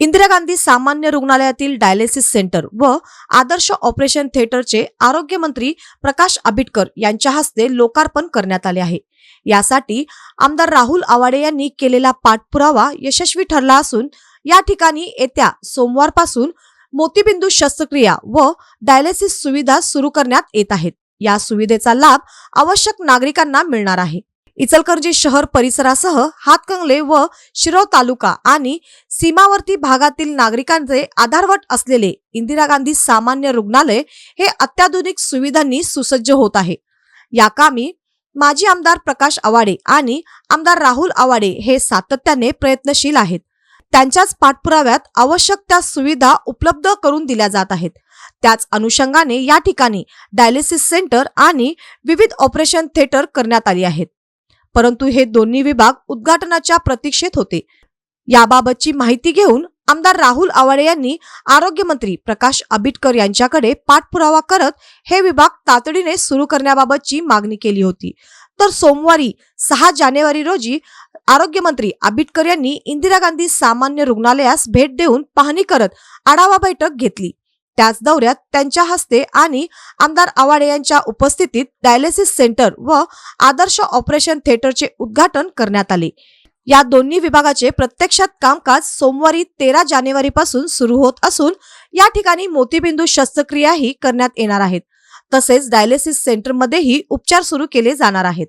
इंदिरा गांधी सामान्य रुग्णालयातील dialysis centre व आदर्श ऑपरेशन थिएटरचे आरोग्यमंत्री प्रकाश आंबेडकर यांच्या हस्ते लोकार्पण करण्यात आले आहे. यासाठी आमदार राहुल आवाडे यांनी केलेला पाठपुरावा यशस्वी ठरला असून या ठिकाणी येत्या सोमवारपासून मोतीबिंदू शस्त्रक्रिया व डायलिसिस सुविधा सुरू करण्यात येत आहेत. या सुविधेचा लाभ आवश्यक नागरिकांना मिळणार आहे. इचलकरंजी शहर परिसरासह हातकंगले व शिरोळ तालुका आणि सीमावर्ती भागातील नागरिकांचे आधारवट असलेले इंदिरा गांधी सामान्य रुग्णालय हे अत्याधुनिक सुविधांनी सुसज्ज होत आहे. या कामी माजी आमदार प्रकाश आवाडे आणि आमदार राहुल आवाडे हे सातत्याने प्रयत्नशील आहेत. त्यांच्याच पाठपुराव्यात आवश्यक त्या सुविधा उपलब्ध करून दिल्या जात आहेत. त्याच अनुषंगाने या ठिकाणी डायलिसिस सेंटर आणि विविध ऑपरेशन थिएटर करण्यात आली आहेत. परंतु हे दोन्ही विभाग उद्घाटनाच्या प्रतीक्षेत होते. याबाबतची माहिती घेऊन आमदार राहुल आवाडे यांनी आरोग्यमंत्री प्रकाश आबिटकर यांच्याकडे पाठपुरावा करत हे विभाग तातडीने सुरू करण्याबाबतची मागणी केली होती. तर सोमवारी सहा जानेवारी रोजी आरोग्यमंत्री आबिटकर यांनी इंदिरा गांधी सामान्य रुग्णालयास भेट देऊन पाहणी करत आढावा बैठक घेतली. त्याच दौऱ्यात त्यांच्या हस्ते आणि आमदार आवाडे यांच्या उपस्थितीत डायलिसिस सेंटर व आदर्श ऑपरेशन थिएटरचे उद्घाटन करण्यात आले. या दोन्ही विभागाचे प्रत्यक्षात कामकाज सोमवारी तेरा जानेवारी पासून सुरू होत असून या ठिकाणी मोतीबिंदू शस्त्रक्रियाही करण्यात येणार आहेत. तसेच डायलिसिस सेंटरमध्येही उपचार सुरू केले जाणार आहेत.